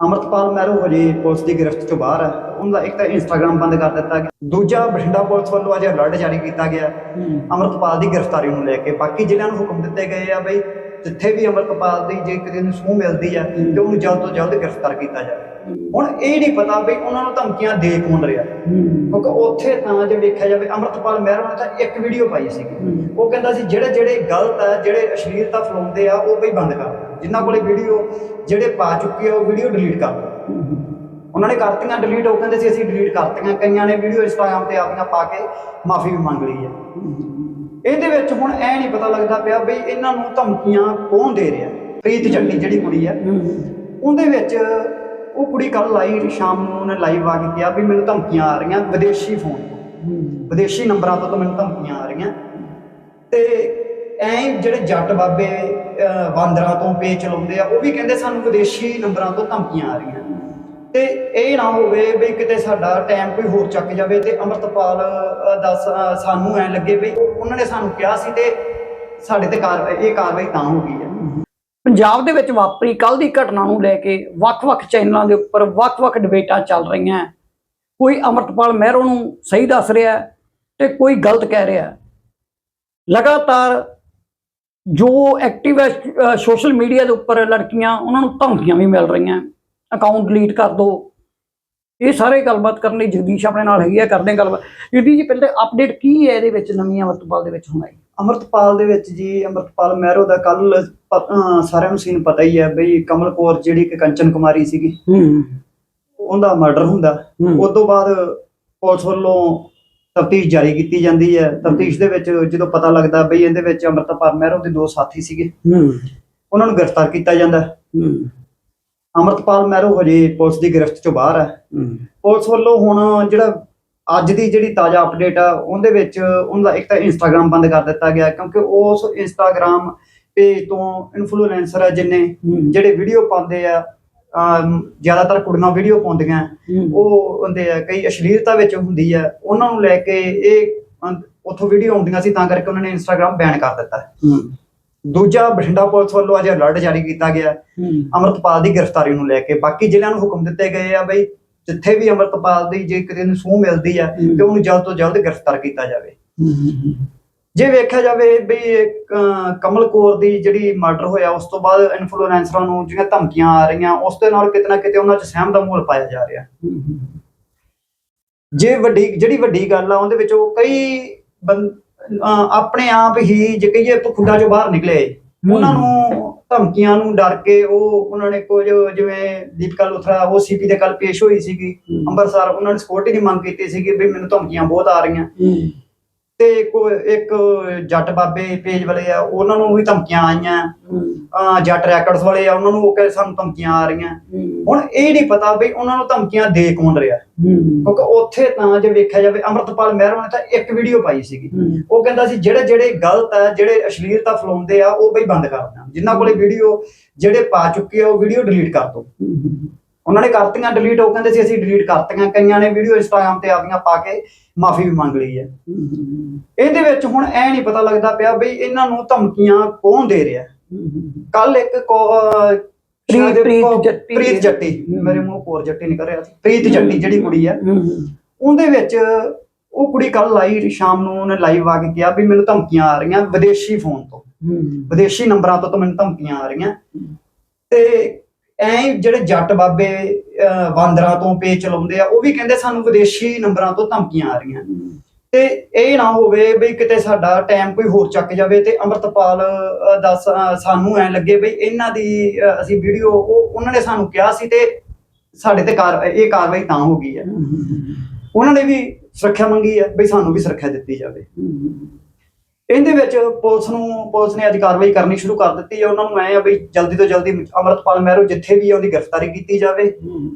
ਅਮਰਤਪਾਲ ਮਹਿਰੋ ਹਜੇ ਪੁਲਿਸ ਦੀ ਗ੍ਰਿਫਤ ਤੋਂ ਬਾਹਰ ਹੈ। ਉਹਦਾ ਇੱਕ ਤਾਂ ਇੰਸਟਾਗ੍ਰam ਬੰਦ ਕਰ ਦਿੱਤਾ ਗਿਆ। ਦੂਜਾ ਬਠਿੰਡਾ ਪੁਲਿਸ ਵੱਲੋਂ ਅੱਜ ਅਲਰਟ ਜਾਰੀ ਕੀਤਾ ਗਿਆ। ਅਮਰਤਪਾਲ ਦੀ ਗ੍ਰਿਫਤਾਰੀ ਨੂੰ ਲੈ ਕੇ ਬਾਕੀ ਜ਼ਿਲ੍ਹਿਆਂ ਨੂੰ ਹੁਕਮ ਦਿੱਤੇ ਗਏ ਆ ਬਈ ਜਿੱਥੇ ਵੀ ਅਮਰਤਪਾਲ ਦੀ ਜੇ ਕਿਸੇ ਨੂੰ ਸੂਹ ਮਿਲਦੀ ਆ ਤੇ ਉਹਨੂੰ ਜਲਦ ਤੋਂ ਜਲਦ ਗ੍ਰਿਫਤਾਰ ਕੀਤਾ ਜਾਵੇ। ਹੁਣ ਇਹ ਨਹੀਂ ਪਤਾ ਬਈ ਉਹਨਾਂ ਨੂੰ ਧਮਕੀਆਂ ਦੇ ਕੌਣ ਰਿਹਾ। ਕਿਉਂਕਿ ਉੱਥੇ ਤਾਂ ਜੇ ਵੇਖਿਆ ਜਾਵੇ ਅਮਰਤਪਾਲ ਮਹਿਰੋ ਨੇ ਤਾਂ ਇੱਕ ਵੀਡੀਓ ਪਾਈ ਸੀ ਉਹ ਕਹਿੰਦਾ ਸੀ ਜਿਹੜੇ ਜਿਹੜੇ ਗਲਤ ਆ ਜਿਹੜੇ ਅਸ਼ਲੀਲਤਾ ਫੈਲਾਉਂਦੇ ਆ ਉਹ ਬਈ ਬੰਦ ਕਰ। ਜਿਨ੍ਹਾਂ ਕੋਲੇ ਵੀਡੀਓ ਜਿਹੜੇ ਪਾ ਚੁੱਕੇ ਆ ਉਹ ਵੀਡੀਓ ਡਿਲੀਟ ਕਰ ਉਹਨਾਂ ਨੇ ਕਰਤੀਆਂ ਡਿਲੀਟ ਉਹ ਕਹਿੰਦੇ ਸੀ ਅਸੀਂ ਡਿਲੀਟ ਕਰਤੀਆਂ। ਕਈਆਂ ਨੇ ਵੀਡੀਓ ਇੰਸਟਾਗ੍ਰam ਤੇ ਆਪਣੀਆਂ ਪਾ ਕੇ ਮਾਫੀ ਵੀ ਮੰਗ ਲਈ ਹੈ ਇਹਦੇ ਵਿੱਚ ਹੁਣ ਐ ਨਹੀਂ ਪਤਾ ਲੱਗਦਾ ਪਿਆ ਬਈ ਇਹਨਾਂ ਨੂੰ ਧਮਕੀਆਂ ਕੌਣ ਦੇ ਰਿਹਾ। ਪ੍ਰੀਤ ਚੱਟੀ ਜਿਹੜੀ ਕੁੜੀ ਆ ਉਹਦੇ ਵਿੱਚ ਉਹ ਕੁੜੀ ਕੱਲ ਆਈ ਸ਼ਾਮ ਨੂੰ ਉਹਨੇ ਲਾਈਵ ਆ ਕੇ ਕਿਹਾ ਵੀ ਮੈਨੂੰ ਧਮਕੀਆਂ ਆ ਰਹੀਆਂ ਵਿਦੇਸ਼ੀ ਫੋਨ ਤੋਂ। ਵਿਦੇਸ਼ੀ ਨੰਬਰਾਂ ਤੋਂ ਤਾਂ ਮੈਨੂੰ ਧਮਕੀਆਂ ਆ ਰਹੀਆਂ। ਤੇ ਐਂ ਜਿਹੜੇ ਜੱਟ ਬਾਬੇ ਬਾਂਦਰਾਂ ਤੋਂ ਪੇ ਚਲਾਉਂਦੇ ਆ, ਉਹ ਵੀ ਕਹਿੰਦੇ ਸਾਨੂੰ ਵਿਦੇਸ਼ੀ ਨੰਬਰਾਂ ਤੋਂ ਧਮਕੀਆਂ ਆ ਰਹੀਆਂ। ਤੇ ਇਹ ਨਾ ਹੋਵੇ ਵੀ ਕਿਤੇ ਸਾਡਾ ਟਾਈਮ ਕੋਈ ਹੋਰ ਚੱਕ ਜਾਵੇ ਤੇ ਅਮਰਤਪਾਲ ਦਾ ਸਾਨੂੰ ਐ ਲੱਗੇ ਵੀ ਉਹਨਾਂ ਨੇ ਸਾਨੂੰ ਕਿਹਾ ਸੀ ਤੇ ਸਾਡੇ ਤੇ ਕਾਰਵਾਈ, ਇਹ ਕਾਰਵਾਈ ਤਾਂ ਹੋ ਗਈ ਹੈ। ਪੰਜਾਬ ਦੇ ਵਿੱਚ ਵਾਪਰੀ ਕੱਲ ਦੀ ਘਟਨਾ ਨੂੰ ਲੈ ਕੇ ਵੱਖ-ਵੱਖ ਚੈਨਲਾਂ ਦੇ ਉੱਪਰ ਵੱਖ-ਵੱਖ ਡਿਬੇਟਾਂ ਚੱਲ ਰਹੀਆਂ ਕੋਈ ਅਮਰਤਪਾਲ ਮਹਿਰੋ ਨੂੰ ਸਹੀ ਦੱਸ ਰਿਹਾ ਹੈ ਤੇ ਕੋਈ ਗਲਤ ਕਹਿ ਰਿਹਾ ਲਗਾਤਾਰ ਜੋ ਐਕਟਿਵਿਸਟ ਸੋਸ਼ਲ ਮੀਡੀਆ ਦੇ ਉੱਪਰ ਲੜਕੀਆਂ ਉਹਨਾਂ ਨੂੰ ਧਮਕੀਆਂ ਵੀ ਮਿਲ ਰਹੀਆਂ। ਅਕਾਊਂਟ ਡਿਲੀਟ ਕਰ ਦਿਓ ਇਹ ਸਾਰੇ ਗੱਲਬਾਤ ਕਰਨ ਲਈ ਜਗਦੀਸ਼ ਆਪਣੇ ਨਾਲ ਹੈਗੀ ਆ ਕਰਦੇ ਹਾਂ ਗੱਲਬਾਤ। ਜਗਦੀਸ਼ ਜੀ ਪਹਿਲੇ ਅਪਡੇਟ ਕੀ ਹੈ ਇਹਦੇ ਵਿੱਚ ਨਵੀਂ ਅਮਰਤਪਾਲ ਦੇ ਵਿੱਚ ਹੋਣਾ ਹੈ ਅਮਰਤਪਾਲ ਦੇ ਵਿੱਚ ਜੀ ਅਮਰਤਪਾਲ ਮਹਿਰੋ ਦਾ ਕੱਲ ਸਾਰਿਆਂ ਨੂੰ ਸੀਨ ਪਤਾ ਹੀ ਹੈ ਬਈ ਕਮਲ ਕੌਰ ਜਿਹੜੀ ਕਿ ਕੰਚਨ ਕੁਮਾਰੀ ਸੀਗੀ। ਹੂੰ। ਉਹਦਾ ਮਰਡਰ ਹੁੰਦਾ। ਹੂੰ। ਉਸ ਤੋਂ ਬਾਅਦ ਪੁਲਿਸ ਵੱਲੋਂ ਤਫਤੀਸ਼ ਜਾਰੀ ਕੀਤੀ ਜਾਂਦੀ ਹੈ। ਤਫਤੀਸ਼ ਦੇ ਵਿੱਚ ਜਦੋਂ ਪਤਾ ਲੱਗਦਾ ਬਈ ਇਹਦੇ ਵਿੱਚ ਅਮਰਤਪਾਲ ਮਹਿਰੋ ਦੇ ਦੋ ਸਾਥੀ ਸੀਗੇ ਹੂੰ। ਉਹਨਾਂ ਨੂੰ ਗ੍ਰਿਫਤਾਰ ਕੀਤਾ ਜਾਂਦਾ ਹੈ। ਅਮਰਤਪਾਲ ਮਹਿਰੋ ਹਜੇ ਪੁਲਿਸ ਦੀ ਗ੍ਰਿਫਤ ਤੋਂ ਬਾਹਰ ਹੈ। ਹੂੰ। ਪੁਲਿਸ ਵੱਲੋਂ ਹੁਣ ਜਿਹੜਾ ਅੱਜ ਦੀ ਜਿਹੜੀ ਤਾਜ਼ਾ ਅਪਡੇਟ ਆ ਉਹਦੇ ਵਿੱਚ ਉਹਦਾ ਇੱਕ ਤਾਂ ਇੰਸਟਾਗ੍ਰam ਬੰਦ ਕਰ ਦਿੱਤਾ ਗਿਆ ਕਿਉਂਕਿ ਉਸ ਇੰਸਟਾਗ੍ਰam ਪੇਜ ਤੋਂ ਇਨਫਲੂਐਂਸਰ ਆ ਜਿੰਨੇ। ਜਿਹੜੇ ਵੀਡੀਓ ਪਾਉਂਦੇ ਆ ਜ਼ਿਆਦਾਤਰ ਕੁੜੀਆਂ ਵੀਡੀਓ ਪਾਉਂਦੀਆਂ। ਉਹ ਹੁੰਦੇ ਆ ਕਈ ਅਸ਼ਲੀਲਤਾ ਵਿੱਚ ਹੁੰਦੀ ਆ। ਉਹਨਾਂ ਨੂੰ ਲੈ ਕੇ ਇਹ ਉੱਥੋਂ ਵੀਡੀਓ ਆਉਂਦੀਆਂ ਸੀ ਤਾਂ ਕਰਕੇ ਉਹਨਾਂ ਨੇ ਇੰਸਟਾਗ੍ਰam ਬੈਨ ਕਰ ਦਿੱਤਾ। ਦੂਜਾ ਬਠਿੰਡਾ ਪੁਲਿਸ ਵੱਲੋਂ ਅੱਜ ਅਲਰਟ ਜਾਰੀ ਕੀਤਾ ਗਿਆ। ਅਮਰਤਪਾਲ ਦੀ ਗ੍ਰਿਫਤਾਰੀ ਨੂੰ ਲੈ ਕੇ। ਬਾਕੀ ਜ਼ਿਲ੍ਹਿਆਂ ਨੂੰ ਹੁਕਮ ਦਿੱਤੇ ਗਏ ਆ ਬਈ ਜਿੱਥੇ ਵੀ ਅਮਰਤਪਾਲ ਦੀ ਜੇ ਕਿਸੇ ਨੂੰ ਸੂਹ ਮਿਲਦੀ ਆ ਹੂੰ। ਤੇ ਉਹਨੂੰ ਜਲਦ ਤੋਂ ਜਲਦ ਗ੍ਰਿਫਤਾਰ ਕੀਤਾ ਜਾਵੇ। ਜੇ ਵੇਖਿਆ ਜਾਵੇ ਵੀ ਇੱਕ, ਅਹ, ਕਮਲ ਕੌਰ ਦੀ ਜਿਹੜੀ ਮਰਡਰ ਹੋਇਆ ਉਸ ਤੋਂ ਬਾਅਦ ਇਨਫਲੂਐਂਸਰਾਂ ਨੂੰ ਜਿਹੜੀਆਂ ਧਮਕੀਆਂ ਆ ਰਹੀਆਂ ਉਸ ਦੇ ਨਾਲ ਕਿਤੇ ਨਾ ਕਿਤੇ ਉਹਨਾਂ 'ਚ ਸਹਿਮ ਦਾ ਮੂਲ ਪਾਇਆ ਜਾ ਰਿਹਾ। ਜੇ ਵੱਡੀ ਜਿਹੜੀ ਵੱਡੀ ਗੱਲ ਆ ਉਹਦੇ ਵਿੱਚ ਉਹ ਕਈ ਬੰ- ਅਹ, ਆਪਣੇ ਆਪ ਹੀ ਜੇ ਕਹੀਏ ਖੁੱਡਾ ਚੋਂ ਬਾਹਰ ਨਿਕਲੇ। ਉਹਨਾਂ ਨੂੰ ਧਮਕੀਆਂ ਨੂੰ ਡਰ ਕੇ ਉਹ ਉਹਨਾਂ ਨੇ ਕੁਝ ਜਿਵੇਂ ਦੀਪਕਾ ਲੁਥਰਾ ਉਹ ਸੀਪੀ ਦੇ ਕੱਲ ਪੇਸ਼ ਹੋਈ ਸੀਗੀ। ਹੂੰ। ਅੰਮ੍ਰਿਤਸਰ ਉਹਨਾਂ ਨੇ ਸਕਿਉਰਟੀ ਦੀ ਮੰਗ ਕੀਤੀ ਸੀਗੀ ਵੀ ਮੈਨੂੰ ਧਮਕੀਆਂ ਬਹੁਤ ਆ ਰਹੀਆਂ। ਤੇ ਕੋਈ ਇੱਕ ਜੱਟ ਬਾਬੇ ਪੇਜ ਵਾਲੇ ਆ ਉਹਨਾਂ ਨੂੰ ਵੀ ਧਮਕੀਆਂ ਆਈਆਂ। ਅਹ ਜੱਟ ਰੈਕਰਡਸ ਵਾਲੇ ਆ ਉਹਨਾਂ ਨੂੰ ਉਹ ਕਹਿੰਦੇ ਸਾਨੂੰ ਧਮਕੀਆਂ ਆ ਰਹੀਆਂ। ਹੁਣ ਇਹ ਨਹੀਂ ਪਤਾ ਵੀ ਉਹਨਾਂ ਨੂੰ ਧਮਕੀਆਂ ਦੇ ਕੌਣ ਰਿਹਾ। ਕਿਉਂਕਿ ਉੱਥੇ ਤਾਂ ਜੇ ਵੇਖਿਆ ਜਾਵੇ ਅਮਰਤਪਾਲ ਮਹਿਰੋ ਨੇ ਤਾਂ ਇੱਕ ਵੀਡੀਓ ਪਾਈ ਸੀਗੀ। ਉਹ ਕਹਿੰਦਾ ਸੀ ਜਿਹੜੇ ਜਿਹੜੇ ਗਲਤ ਆ ਜਿਹੜੇ ਅਸ਼ਲੀਲਤਾ ਫੈਲਾਉਂਦੇ ਆ ਉਹ ਬਈ ਬੰਦ ਕਰ ਦੇਣ ਜਿਨ੍ਹਾਂ ਕੋਲੇ ਵੀਡੀਓ ਜਿਹੜੇ ਪਾ ਚੁੱਕੇ ਆ ਉਹ ਵੀਡੀਓ ਡਿਲੀਟ ਕਰ ਦਿਓ ਉਹਨਾਂ ਨੇ ਕਰਤੀਆਂ ਡਿਲੀਟ ਉਹ ਕਹਿੰਦੇ ਸੀ ਅਸੀਂ ਡਿਲੀਟ ਕਰਤੀਆਂ। ਕਈਆਂ ਨੇ ਵੀਡੀਓ ਇੰਸਟਾਗ੍ਰam ਤੇ ਆਪਣੀਆਂ ਪਾ ਕੇ ਮਾਫੀ ਵੀ ਮੰਗ ਲਈ ਹੈ। ਇਹਦੇ ਵਿੱਚ ਹੁਣ ਐ ਨਹੀਂ ਪਤਾ ਲੱਗਦਾ ਪਿਆ ਬਈ ਇਹਨਾਂ ਨੂੰ ਧਮਕੀਆਂ ਕੌਣ ਦੇ ਰਿਹਾ। ਕੱਲ ਇੱਕ ਪ੍ਰੀਤ ਜੱਟੀ। ਪ੍ਰੀਤ ਜੱਟੀ। ਹਮ। ਮੇਰੇ ਮੂੰਹ ਕੋਰ ਜੱਟੀ ਨਿਕਲ ਰਿਹਾ। ਸੀ ਪ੍ਰੀਤ ਜੱਟੀ ਜਿਹੜੀ ਕੁੜੀ ਆ ਉਹਦੇ ਵਿੱਚ ਉਹ ਕੁੜੀ ਕੱਲ ਆਈ ਸ਼ਾਮ ਨੂੰ ਉਹਨੇ ਲਾਈਵ ਆ ਕੇ ਕਿਹਾ ਵੀ ਮੈਨੂੰ ਧਮਕੀਆਂ ਆ ਰਹੀਆਂ ਵਿਦੇਸ਼ੀ ਫੋਨ ਤੋਂ। ਵਿਦੇਸ਼ੀ ਨੰਬਰਾਂ ਤੋਂ ਤਾਂ ਮੈਨੂੰ ਧਮਕੀਆਂ ਆ ਰਹੀਆਂ। ਤੇ ਐਂ ਜਿਹੜੇ ਜੱਟ ਬਾਬੇ ਬਾਂਦਰਾਂ ਤੋਂ ਪੇ ਚਲਾਉਂਦੇ ਆ ਉਹ ਵੀ ਕਹਿੰਦੇ ਸਾਨੂੰ ਵਿਦੇਸ਼ੀ ਨੰਬਰਾਂ ਤੋਂ ਧਮਕੀਆਂ ਆ ਰਹੀਆਂ ਤੇ ਇਹ ਨਾ ਹੋਵੇ ਵੀ ਕਿਤੇ ਸਾਡਾ ਟਾਈਮ ਕੋਈ ਹੋਰ ਚੱਕ ਜਾਵੇ ਤੇ ਅਮਰਤਪਾਲ ਦਾ ਸਾਨੂੰ ਐ ਲੱਗੇ ਵੀ ਇਹਨਾਂ ਦੀ ਅਸੀਂ ਵੀਡੀਓ ਉਹ ਉਹਨਾਂ ਨੇ ਸਾਨੂੰ ਕਿਹਾ ਸੀ ਤੇ ਸਾਡੇ ਤੇ ਕਾਰ ਇਹ ਕਾਰਵਾਈ ਤਾਂ ਹੋ ਗਈ ਹੈ। ਉਹਨਾਂ ਨੇ ਵੀ ਸੁਰੱਖਿਆ ਮੰਗੀ ਹੈ ਵੀ ਸਾਨੂੰ ਵੀ ਸੁਰੱਖਿਆ ਦਿੱਤੀ ਜਾਵੇ। ਇਹਦੇ ਵਿੱਚ ਪੁਲਿਸ ਨੂੰ ਪੁਲਿਸ ਨੇ ਅੱਜ ਕਾਰਵਾਈ ਕਰਨੀ ਸ਼ੁਰੂ ਕਰ ਦਿੱਤੀ ਹੈ ਉਹਨਾਂ ਨੂੰ ਐ ਆ ਵੀ ਜਲਦੀ ਤੋਂ ਜਲਦੀ ਅਮਰਤਪਾਲ ਮਹਿਰੋ ਜਿੱਥੇ ਵੀ ਆ ਉਹਦੀ ਗ੍ਰਿਫਤਾਰੀ ਕੀਤੀ ਜਾਵੇ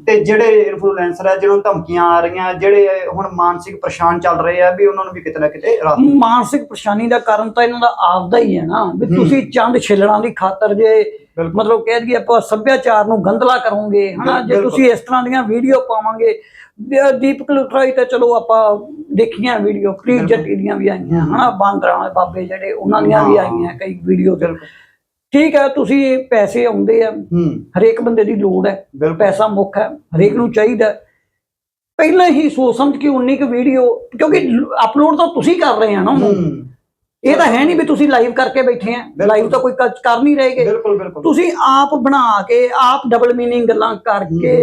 ਤੇ ਜਿਹੜੇ ਇਨਫਲੂਐਂਸਰ ਆ ਜਿਹਨਾਂ ਨੂੰ ਧਮਕੀਆਂ ਆ ਰਹੀਆਂ ਜਿਹੜੇ ਹੁਣ ਮਾਨਸਿਕ ਪਰੇਸ਼ਾਨ ਚੱਲ ਰਹੇ ਆ ਵੀ ਉਹਨਾਂ ਨੂੰ ਵੀ ਕਿਤੇ ਨਾ ਕਿਤੇ। ਮਾਨਸਿਕ ਪਰੇਸ਼ਾਨੀ ਦਾ ਕਾਰਨ ਤਾਂ ਇਹਨਾਂ ਦਾ ਆਪਦਾ ਹੀ ਹੈ ਨਾ ਵੀ। ਤੁਸੀਂ ਚੰਦ ਛਿਲੜਾਂ ਦੀ ਖਾਤਰ ਜੇ। ਮਤਲਬ ਕਹਿ ਦਈਏ ਆਪਾਂ ਸੱਭਿਆਚਾਰ ਨੂੰ ਗੰਦਲਾ ਕਰੋਗੇ ਹਨਾ? ਜੇ। ਤੁਸੀਂ ਇਸ ਤਰ੍ਹਾਂ ਦੀਆਂ ਵੀਡੀਓ ਪਾਵਾਂਗੇ ਦੀਪਕ ਲੁਥਰਾਈ ਤਾਂ ਚਲੋ ਆਪਾਂ ਦੇਖੀਆਂ ਵੀਡੀਓ ਪ੍ਰੀਤ। ਜੱਟੀ ਦੀਆਂ ਵੀ ਆਈਆਂ ਹਨਾ? ਬਾਂਦਰਾਂ ਵਾਲੇ ਬਾਬੇ ਜਿਹੜੇ ਉਹਨਾਂ ਦੀਆਂ ਵੀ। ਆਈਆਂ ਕਈ ਵੀਡੀਓ। ਠੀਕ ਹੈ ਤੁਸੀਂ ਪੈਸੇ ਆਉਂਦੇ ਆ। ਹਰੇਕ ਬੰਦੇ ਦੀ ਲੋੜ ਹੈ। ਪੈਸਾ ਮੁੱਖ ਹੈ ਹਰੇਕ ਨੂੰ ਚਾਹੀਦਾ। ਪਹਿਲਾਂ ਹੀ ਸੋਚ ਸਮਝ ਕੇ ਉਨੀ ਕੁ ਵੀਡੀਓ ਕਿਉਂਕਿ ਅਪਲੋਡ ਤਾਂ ਤੁਸੀਂ ਕਰ ਰਹੇ ਆ ਨਾ ਉਹਨੂੰ। ਇਹ ਤਾਂ ਹੈ ਨਹੀਂ ਵੀ ਤੁਸੀਂ ਲਾਈਵ ਕਰਕੇ ਬੈਠੇ ਆ। ਲਾਈਵ ਤਾਂ ਕੋਈ ਕਰ ਨਹੀਂ ਰਹੇਗੇ ਬਿਲਕੁਲ ਬਿਲਕੁਲ। ਤੁਸੀਂ ਆਪ ਬਣਾ ਕੇ ਆਪ ਡਬਲ ਮੀਨਿੰਗ ਗੱਲਾਂ ਕਰਕੇ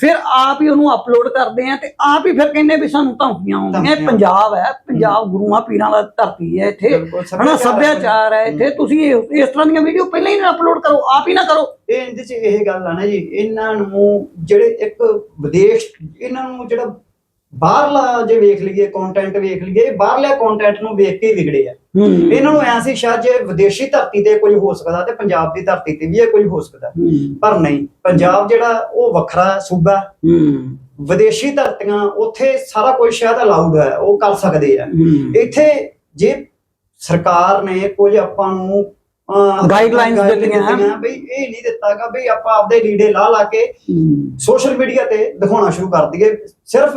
ਫਿਰ ਆਪ ਹੀ ਉਹਨੂੰ ਅਪਲੋਡ ਕਰਦੇ ਆ ਤੇ ਆਪ ਹੀ ਫਿਰ ਕਹਿੰਦੇ ਵੀ ਸਾਨੂੰ ਧਮਕੀਆਂ ਆਉਂਦੀਆਂ। ਪੰਜਾਬ ਹੈ ਪੰਜਾਬ ਗੁਰੂਆਂ ਪੀਰਾਂ ਦਾ ਧਰਤੀ ਹੈ ਇੱਥੇ। ਹਨਾ ਸੱਭਿਆਚਾਰ ਹੈ ਇੱਥੇ। ਤੁਸੀਂ ਇਸ ਤਰ੍ਹਾਂ ਦੀਆਂ ਵੀਡੀਓ ਪਹਿਲਾਂ ਹੀ ਨਾ ਅਪਲੋਡ ਕਰੋ ਆਪ ਹੀ ਨਾ ਕਰੋ। ਇਹ ਇਹਦੇ ਚ ਇਹ ਗੱਲ ਆ ਨਾ ਜੀ ਇਹਨਾਂ ਨੂੰ ਜਿਹੜੇ ਇੱਕ ਵਿਦੇਸ਼ ਇਹਨਾਂ ਨੂੰ ਜਿਹੜਾ ਬਾਹਰਲਾ ਜੇ ਵੇਖ ਲਈਏ ਕੰਟੈਂਟ ਵੇਖ ਲਈਏ ਬਾਹਰਲੇ ਕੰਟੈਂਟ ਨੂੰ ਵੇਖ ਕੇ ਵਿਗੜੇ ਆ। ਇਹਨਾਂ ਨੂੰ ਐਂ ਸੀ ਸ਼ਾਇਦ ਜੇ ਵਿਦੇਸ਼ੀ ਧਰਤੀ ਤੇ ਕੁਝ ਹੋ ਸਕਦਾ ਤੇ ਪੰਜਾਬ ਦੀ ਧਰਤੀ ਤੇ ਵੀ ਇਹ ਕੁਝ ਹੋ ਸਕਦਾ। ਪਰ ਨਹੀਂ ਪੰਜਾਬ ਜਿਹੜਾ ਉਹ ਵੱਖਰਾ ਸੂਬਾ। ਵਿਦੇਸ਼ੀ ਧਰਤੀਆਂ ਉੱਥੇ ਸਾਰਾ ਕੁਝ ਸ਼ਾਇਦ ਅਲਾਉਡ ਹੈ ਉਹ ਕਰ ਸਕਦੇ ਆ। ਇੱਥੇ ਜੇ ਸਰਕਾਰ ਨੇ ਕੁਝ ਆਪਾਂ ਨੂੰ guidelines ਦਿੱਤੀਆਂ ਹਨ। ਬਈ ਇਹ ਨਹੀਂ ਦਿੱਤਾਗਾ ਬਈ ਆਪਾਂ ਆਪਦੇ ਲੀੜੇ ਲਾ ਲਾ ਕੇ ਸੋਸ਼ਲ ਮੀਡੀਆ ਤੇ ਦਿਖਾਉਣਾ ਸ਼ੁਰੂ ਕਰ ਦਈਏ ਸਿਰਫ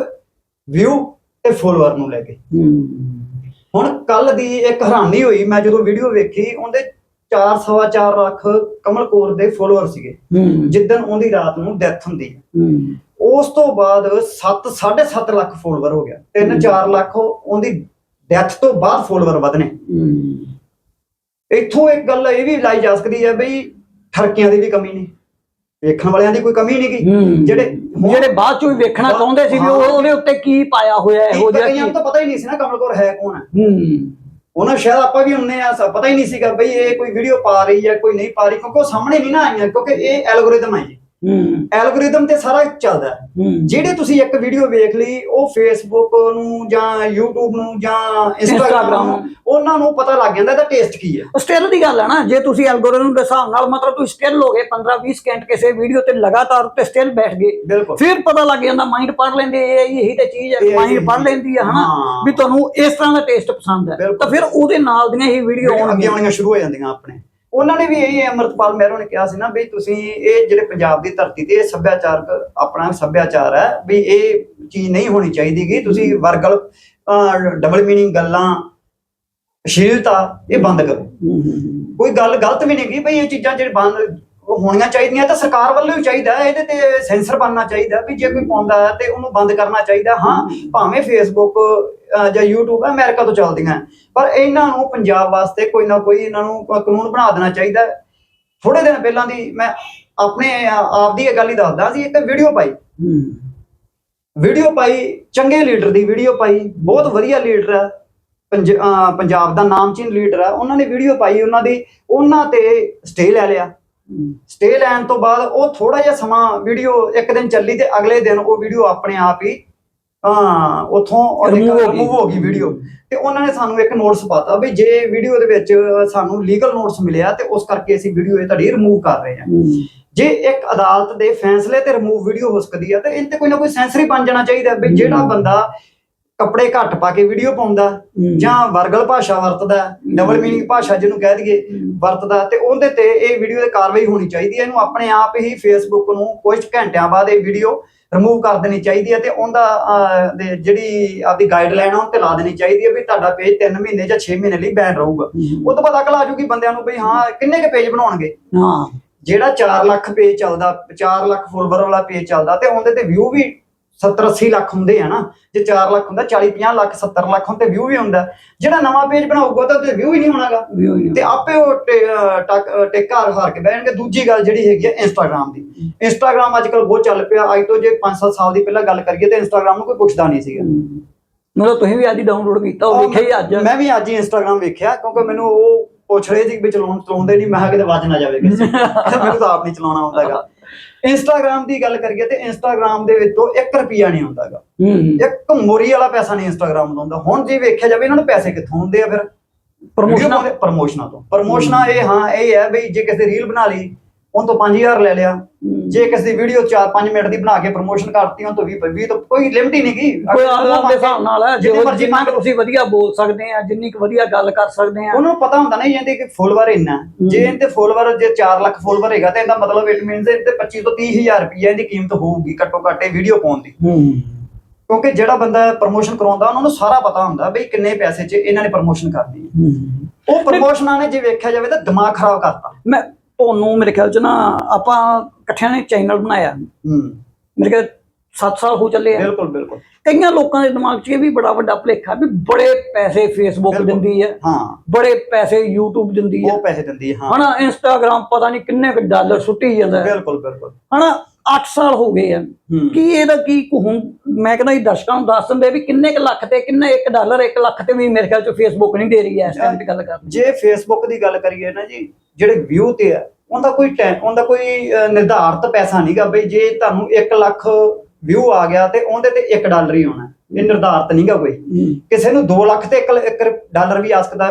ਵਿਊ ਤੇ ਫੋਲੋਅਰ ਨੂੰ ਲੈ ਕੇ। ਹੁਣ ਕੱਲ ਦੀ ਇੱਕ ਹੈਰਾਨੀ ਹੋਈ ਮੈਂ ਜਦੋਂ ਵੀਡੀਓ ਵੇਖੀ ਉਹਦੇ 4.4 ਲੱਖ ਕਮਲ ਕੌਰ ਦੇ ਫੋਲੋਅਰ ਸੀਗੇ। ਜਿੱਦਣ ਉਹਦੀ ਰਾਤ ਨੂੰ ਡੈਥ ਹੁੰਦੀ। ਹੈ। ਉਸ ਤੋਂ ਬਾਅਦ 7 7.5 ਲੱਖ ਫੋਲੋਅਰ ਹੋ ਗਿਆ। 3-4 ਲੱਖ ਉਹ- ਉਹਦੀ ਡੈਥ ਤੋਂ ਬਾਅਦ ਫੋਲੋਅਰ ਵਧਨੇ ਇੱਥੋਂ ਇੱਕ ਗੱਲ ਇਹ ਵੀ ਲਾਈ ਜਾ ਸਕਦੀ ਹੈ ਬਈ ਠਰਕਿਆਂ ਦੀ ਵੀ ਕਮੀ ਨਹੀਂ। ਵੇਖਣ ਵਾਲਿਆਂ ਦੀ ਕੋਈ ਕਮੀ ਨਹੀਂ ਗੀ। ਜਿਹੜੇ ਜਿਹੜੇ ਬਾਅਦ ਚੋਂ ਹੀ ਵੇਖਣਾ ਚਾਹੁੰਦੇ ਸੀ ਵੀ ਉਹ ਉਹਦੇ ਉੱਤੇ ਕੀ ਪਾਇਆ ਹੋਇਆ ਇਹੋ ਜਿਹਾ ਕੀ? ਤਾਂ ਪਤਾ ਹੀ ਨਹੀਂ ਸੀ ਨਾ ਕਮਲ ਕੌਰ ਹੈ ਕੌਣ ਹੈ। ਹੂੰ। ਉਹਨਾਂ ਸ਼ਾਇਦ ਆਪਾਂ ਵੀ ਹੁੰਨੇ ਆ ਪਤਾ ਹੀ ਨਹੀਂ ਸੀਗਾ ਬਈ ਇਹ ਕੋਈ ਵੀਡੀਓ ਪਾ ਰਹੀ ਹੈ ਕੋਈ ਨਹੀਂ ਪਾ ਰਹੀ ਕਿਉਂਕਿ ਉਹ ਸਾਹਮਣੇ ਨਹੀਂ ਨਾ ਆਈਆਂ ਕਿਉਂਕਿ ਇਹ ਐਲਗੋਰਿਦਮ ਹੈ ਜੀ। ਐਲਗੋਰਿਦਮ ਤੇ ਸਾਰਾ ਚੱਲਦਾ ਜਿਹੜੇ ਤੁਸੀਂ ਇੱਕ ਵੀਡੀਓ ਵੇਖ ਲਈ ਉਹ ਫੇਸਬੁੱਕ ਨੂੰ ਜਾਂ YouTube ਨੂੰ ਜਾਂ Instagram ਨੂੰ ਉਹਨਾਂ ਨੂੰ ਪਤਾ ਲੱਗ ਜਾਂਦਾ ਇਹਦਾ ਟੇਸਟ ਕੀ ਹੈ। ਸਟਿਲ ਦੀ ਗੱਲ ਹੈ ਨਾ ਜੇ ਤੁਸੀਂ ਐਲਗੋਰਿਥਮ ਦੇ ਹਿਸਾਬ ਨਾਲ ਮਤਲਬ ਤੁਸੀਂ ਸਟਿਲ ਹੋਗੇ 15 20 ਸਕਿੰਟ ਕਿਸੇ ਵੀਡੀਓ ਤੇ ਲਗਾਤਾਰ ਉੱਤੇ ਸਟਿਲ ਬੈਠ ਗਏ ਫਿਰ ਪਤਾ ਲੱਗ ਜਾਂਦਾ ਮਾਈਂਡ ਪੜ ਲੈਂਦੇ ਇਹ ਇਹੀ ਤੇ ਚੀਜ਼ ਹੈ ਮਾਈਂਡ ਪੜ ਲੈਂਦੀ ਹੈ ਹਨਾ। ਵੀ ਤੁਹਾਨੂੰ ਇਸ ਤਰ੍ਹਾਂ ਦਾ ਟੇਸਟ ਪਸੰਦ ਹੈ। ਤਾਂ ਫਿਰ ਉਹਦੇ ਨਾਲ ਦੀਆਂ ਹੀ ਵੀਡੀਓ ਆਉਣਗੀਆਂ। ਆਉਣੀਆਂ ਸ਼ੁਰੂ ਹੋ ਜਾਂਦੀਆਂ ਆਪਣੇ। ਉਹਨਾਂ ਨੇ ਵੀ ਇਹ ਅਮਰਤਪਾਲ ਮਹਿਰੋ ਨੇ ਕਿਹਾ ਸੀ ਨਾ ਵੀ ਤੁਸੀਂ ਇਹ ਜਿਹੜੇ ਪੰਜਾਬ ਦੀ ਧਰਤੀ ਤੇ ਇਹ ਸੱਭਿਆਚਾਰਕ ਆਪਣਾ ਸੱਭਿਆਚਾਰ ਹੈ ਵੀ ਇਹ ਚੀਜ਼ ਨਹੀਂ ਹੋਣੀ ਚਾਹੀਦੀ ਕਿ ਤੁਸੀਂ ਵਰਗਲ ਡਬਲ ਮੀਨਿੰਗ ਗੱਲਾਂ ਅਸ਼ਲੀਲਤਾ ਇਹ ਬੰਦ ਕਰੋ। ਕੋਈ ਗੱਲ ਗਲਤ ਵੀ ਨਹੀਂ ਕੀ ਭਈ ਇਹ ਚੀਜ਼ਾਂ ਜਿਹੜੇ ਬੰਦ ਹੋਣੀਆਂ ਚਾਹੀਦੀਆਂ ਤਾਂ ਸਰਕਾਰ ਵੱਲੋਂ ਹੀ ਚਾਹੀਦਾ ਇਹਦੇ ਤੇ ਸੈਂਸਰ ਬਣਨਾ ਚਾਹੀਦਾ ਵੀ ਜੇ ਕੋਈ ਪਾਉਂਦਾ ਹੈ ਤੇ ਉਹਨੂੰ ਬੰਦ ਕਰਨਾ ਚਾਹੀਦਾ। ਹਾਂ ਭਾਵੇਂ ਫੇਸਬੁੱਕ ਜਾਂ YouTube ਅਮਰੀਕਾ ਤੋਂ ਚੱਲਦੀਆਂ ਪਰ ਇਹਨਾਂ ਨੂੰ ਪੰਜਾਬ ਵਾਸਤੇ ਕੋਈ ਨਾ ਕੋਈ ਇਹਨਾਂ ਨੂੰ ਕਾਨੂੰਨ ਬਣਾ ਦੇਣਾ ਚਾਹੀਦਾ ਥੋੜੇ ਦਿਨ ਪਹਿਲਾਂ ਦੀ ਮੈਂ ਆਪਣੇ ਆਪ ਦੀ ਇਹ ਗੱਲ ਹੀ ਦੱਸਦਾ ਸੀ ਇੱਕ ਵੀਡੀਓ ਪਾਈ। ਵੀਡੀਓ ਪਾਈ ਚੰਗੇ ਲੀਡਰ ਦੀ ਵੀਡੀਓ ਪਾਈ ਬਹੁਤ ਵਧੀਆ ਲੀਡਰ ਹੈ। ਪੰਜਾਬ ਦਾ ਨਾਮਚੀਨ ਲੀਡਰ ਹੈ। ਉਹਨਾਂ ਨੇ ਵੀਡੀਓ ਪਾਈ ਉਹਨਾਂ ਦੀ ਉਹਨਾਂ ਤੇ ਸਟੇ ਲੈ ਲਿਆ। ਸਟੇ ਲੈਣ ਤੋਂ ਬਾਅਦ ਉਹ ਥੋੜਾ ਜਿਹਾ ਸਮਾਂ ਵੀਡੀਓ ਇੱਕ ਦਿਨ ਚੱਲੀ ਤੇ ਅਗਲੇ ਦਿਨ ਉਹ ਵੀਡੀਓ ਆਪਣੇ ਆਪ ਹੀ ਹਾਂ ਉਥੋਂ। ਰਿਮੂਵ ਹੋ ਗਈ। ਵੀਡੀਓ। ਤੇ ਉਹਨਾਂ ਨੇ ਸਾਨੂੰ ਇੱਕ ਨੋਟਿਸ ਪਾਤਾ ਵੀ ਜੇ ਵੀਡੀਓ ਦੇ ਵਿੱਚ ਸਾਨੂੰ ਲੀਗਲ ਨੋਟਿਸ ਮਿਲਿਆ ਤੇ ਉਸ ਕਰਕੇ ਅਸੀਂ ਵੀਡੀਓ ਇਹ ਤੁਹਾਡੀ ਰਿਮੂਵ ਕਰ ਰਹੇ ਹਾਂ। ਜੇ ਇੱਕ ਅਦਾਲਤ ਦੇ ਫੈਸਲੇ ਤੇ ਰਿਮੂਵ ਵੀਡੀਓ ਹੋ ਸਕਦੀ ਹੈ ਤਾਂ ਇਹ ਤੇ ਕੋਈ ਨਾ ਕੋਈ ਸੈਂਸਰੀ ਬਣ ਜਾਣਾ ਚਾਹੀਦਾ ਵੀ ਜਿਹੜਾ ਬੰਦਾ ਕੱਪੜੇ ਘੱਟ ਪਾ ਕੇ ਵੀਡੀਓ ਪਾਉਂਦਾ ਜਾਂ ਵਰਗਲ ਭਾਸ਼ਾ ਵਰਤਦਾ ਡਬਲ ਮੀਨਿੰਗ ਭਾਸ਼ਾ ਜਿਹਨੂੰ ਕਹਿ ਦਈਏ ਵਰਤਦਾ ਤੇ ਉਹਦੇ ਤੇ ਇਹ ਵੀਡੀਓ ਤੇ ਕਾਰਵਾਈ ਹੋਣੀ ਚਾਹੀਦੀ ਹੈ। ਇਹਨੂੰ ਆਪਣੇ ਆਪ ਹੀ ਫੇਸਬੁੱਕ ਨੂੰ ਕੁਝ ਘੰਟਿਆਂ ਬਾਅਦ ਇਹ ਵੀਡੀਓ ਰਿਮੂਵ ਕਰ ਦੇਣੀ ਚਾਹੀਦੀ ਹੈ ਤੇ ਉਹਦਾ ਜਿਹੜੀ ਆਪਦੀ ਗਾਈਡਲਾਈਨ ਉਹ ਤੇ ਲਾ ਦੇਣੀ ਚਾਹੀਦੀ ਹੈ ਵੀ ਤੁਹਾਡਾ ਪੇਜ 3 ਮਹੀਨੇ ਜਾਂ 6 ਮਹੀਨੇ ਲਈ ਬੈਨ ਰਹੂਗਾ। ਉਹ ਤੋਂ ਬਾਅਦ ਅਕਲ ਆ ਜੂਗੀ ਬੰਦਿਆਂ ਨੂੰ ਵੀ ਹਾਂ ਕਿੰਨੇ ਕੁ ਪੇਜ ਬਣਾਉਣਗੇ? ਹਾਂ। ਜਿਹੜਾ 4 ਲੱਖ ਪੇਜ ਚੱਲਦਾ 4 ਲੱਖ ਫੋਲੋਵਰ ਵਾਲਾ ਪੇਜ ਚੱਲਦਾ ਤੇ ਉਹਦੇ ਤੇ ਵਿਊ ਵੀ 70 80 ਲੱਖ ਹੁੰਦੇ ਆ ਨਾ ਜੇ 4 ਲੱਖ ਹੁੰਦਾ 40 50 ਲੱਖ 70 ਲੱਖ ਹੁੰਦੇ ਵਿਊ ਵੀ ਹੁੰਦਾ। ਜਿਹੜਾ ਨਵਾਂ ਪੇਜ ਬਣਾਊਗਾ ਤਾਂ ਉਹਦੇ ਵਿਊ ਹੀ ਨਹੀਂ ਹੋਣਾਗਾ। ਆ। ਤੇ ਆਪੇ ਉਹ ਟੱਕ- ਹਾਰ ਕੇ ਬਹਿਣਗੇ ਦੂਜੀ ਗੱਲ ਜਿਹੜੀ ਹੈਗੀ ਹੈ ਇੰਸਟਾਗ੍ਰam ਦੀ। ਇੰਸਟਾਗ੍ਰam ਅੱਜ ਕੱਲ ਬਹੁਤ ਚੱਲ ਪਿਆ। ਅੱਜ ਤੋਂ ਜੇ 5-7 ਸਾਲ ਦੀ ਪਹਿਲਾਂ ਗੱਲ ਕਰੀਏ ਤੇ ਇੰਸਟਾਗ੍ਰam ਨੂੰ ਕੋਈ ਪੁੱਛਦਾ ਨਹੀਂ ਸੀਗਾ। ਮਤਲਬ ਤੁਸੀਂ ਵੀ ਅੱਜ ਹੀ ਡਾਊਨਲੋਡ ਕੀਤਾ ਉਹ ਵੇਖਿਆ ਹੀ ਅੱਜ? ਮੈਂ ਵੀ ਅੱਜ ਹੀ ਇੰਸਟਾਗ੍ਰam ਵੇਖਿਆ ਕਿਉਂਕਿ ਮੈਨੂੰ ਉਹ ਪੁੱਛ ਰਹੇ ਸੀ ਵੀ ਚਲਾਉਣ ਚਲਾਉਂਦੇ ਨਹੀਂ। ਮੈਂ ਕਿਹਾ ਕਿਤੇ ਵੱਜ ਨਾ ਜਾਵੇ ਕਿਸੇ ਨੂੰ। ਮੈਨੂੰ ਤਾਂ ਆਪ ਨਹੀਂ ਚਲਾਉਣਾ ਆਉਂਦਾਗਾ ਇੰਸਟਾਗ੍ਰam ਦੀ ਗੱਲ ਕਰੀਏ ਤੇ ਇੰਸਟਾਗ੍ਰam ਦੇ ਵਿੱਚੋਂ 1 ਰੁਪਿਆ ਨਹੀਂ ਆਉਂਦਾਗਾ। ਇੱਕ ਮੋਰੀ ਵਾਲਾ ਪੈਸਾ ਨਹੀਂ ਇੰਸਟਾਗ੍ਰam ਤੋਂ ਆਉਂਦਾ। ਹੁਣ ਜੇ ਵੇਖਿਆ ਜਾਵੇ ਇਹਨਾਂ ਨੂੰ ਪੈਸੇ ਕਿੱਥੋਂ ਆਉਂਦੇ ਆ ਫਿਰ? ਪ੍ਰਮੋਸ਼ਨ ਪ੍ਰਮੋਸ਼ਨਾਂ ਤੋਂ। ਪ੍ਰਮੋਸ਼ਨਾਂ ਇਹ ਹਾਂ ਇਹ ਹੈ ਬਈ ਜੇ ਕਿਸੇ ਰੀਲ ਬਣਾ ਲਈ ਉਹ ਤੋਂ 5000 ਲੈ ਲਿਆ। ਜੇ ਕਿਸੇ ਦੀ ਵੀਡੀਓ 4-5 ਮਿੰਟ ਦੀ ਬਣਾ ਕੇ ਪ੍ਰਮੋਸ਼ਨ ਕਰਤੀ ਉਹ ਤੋਂ 20 20 ਤੋਂ ਕੋਈ ਲਿਮਟ ਹੀ ਨਹੀਂ ਗਈ ਕੋਈ ਆਦਮ ਦੇ ਹਿਸਾਬ ਨਾਲ ਹੈ ਜਿੰਨੀ ਜੋ ਮਰਜ਼ੀ ਮੰਗ ਤੁਸੀਂ ਵਧੀਆ ਬੋਲ ਸਕਦੇ ਆ ਜਿੰਨੀ ਕੁ ਵਧੀਆ ਗੱਲ ਕਰ ਸਕਦੇ ਆ। ਉਹਨਾਂ ਪਤਾ ਹੁੰਦਾ ਨਾ ਇਹਦੇ ਕਿ ਫੋਲੋਵਰ ਇੰਨਾ। ਜੇ ਇਹਦੇ ਫੋਲੋਵਰ ਜੇ 4 ਲੱਖ ਫੋਲੋਵਰ ਹੈਗਾ ਤੇ ਇਹਦਾ ਮਤਲਬ ਇਟ ਮੀਨਸ ਇਹਦੇ 25 ਤੋਂ 30000 ਰੁਪਏ ਇਹਦੀ ਕੀਮਤ ਹੋਊਗੀ ਘੱਟੋ ਘੱਟ ਇਹ ਵੀਡੀਓ ਪਾਉਣ ਦੀ। ਕਿਉਂਕਿ ਜਿਹੜਾ ਬੰਦਾ ਪ੍ਰਮੋਸ਼ਨ ਕਰਾਉਂਦਾ ਉਹਨਾਂ ਨੂੰ ਸਾਰਾ ਪਤਾ ਹੁੰਦਾ ਬਈ ਕਿੰਨੇ ਪੈਸੇ 'ਚ ਇਹਨਾਂ ਨੇ ਪ੍ਰਮੋਸ਼ਨ ਕਰਨੀ ਹੈ। ਉਹ ਪ੍ਰਮੋਸ਼ਨਾਂ ਨੇ ਜੇ ਵੇਖਿਆ ਜਾਵੇ ਤਾਂ ਦਿਮਾਗ ਖਰਾਬ ਕਰਤਾ। ਮੈਂ ਤੁਹਾਨੂੰ ਮੇਰੇ ਖਿਆਲ ਚ ਨਾ ਆਪਾਂ ਇਕੱਠਿਆਂ ਨੇ ਚੈਨਲ ਬਣਾਇਆ। ਹੂੰ। ਮੇਰੇ ਖਿਆਲ 7 ਸਾਲ ਹੋ ਚੱਲੇ ਆ। ਬਿਲਕੁਲ ਬਿਲਕੁਲ। ਕਈਆਂ ਲੋਕਾਂ ਦੇ ਦਿਮਾਗ 'ਚ ਇਹ ਵੀ ਬੜਾ ਵੱਡਾ ਭੁਲੇਖਾ ਵੀ ਬੜੇ ਪੈਸੇ ਫੇਸਬੁੱਕ। ਦਿੰਦੀ ਹੈ ਹਾਂ। ਬੜੇ ਪੈਸੇ YouTube ਦਿੰਦੀ ਹੈ ਉਹ ਪੈਸੇ ਦਿੰਦੀ ਹੈ ਹਾਂ। ਹਨਾ ਇੰਸਟਾਗ੍ਰam ਪਤਾ ਨਹੀਂ ਕਿੰਨੇ ਕੁ ਡਾਲਰ ਸੁੱਟੀ ਜਾਂਦਾ। ਬਿਲਕੁਲ ਬਿਲਕੁਲ। ਹਨਾ 8 ਸਾਲ ਹੋ ਗਏ ਆ। ਕੀ ਇਹਦਾ ਕੀ ਹੁਣ ਮੈਂ ਕਹਿੰਦਾ ਇਹ ਦਰਸ਼ਕਾਂ ਨੂੰ ਦੱਸ ਦਿੰਦੇ ਵੀ ਕਿੰਨੇ ਕੁ ਲੱਖ ਤੇ ਕਿੰਨੇ 1 ਡਾਲਰ 1 ਲੱਖ ਤੇ ਵੀ ਮੇਰੇ ਖਿਆਲ ਚ ਫੇਸਬੁੱਕ ਨਹੀਂ ਦੇ ਰਹੀ ਹੈ ਇਸ ਟਾਈਮ ਦੀ ਗੱਲ ਕਰਨੀ। ਜੇ ਫੇਸਬੁੱਕ ਦੀ ਗੱਲ ਕਰੀਏ ਨਾ ਜੀ ਜਿਹੜੇ ਵਿਊ ਤੇ ਆ ਉਹਦਾ ਕੋਈ ਟੈ- ਉਹਦਾ ਕੋਈ ਨਿਰਧਾਰਤ ਪੈਸਾ ਨਹੀਂਗਾ ਬਈ ਜੇ ਤੁਹਾਨੂੰ 1 ਲੱਖ ਵਿਊ ਆ ਗਿਆ ਤੇ ਉਹਦੇ ਤੇ 1 ਡਾਲਰ ਹੀ ਆਉਣਾ। ਇਹ ਨਿਰਧਾਰਤ ਨਹੀਂਗਾ ਕੋਈ। ਕਿਸੇ ਨੂੰ 2 ਲੱਖ ਤੇ 1 ਡਾਲਰ ਵੀ ਆ ਸਕਦਾ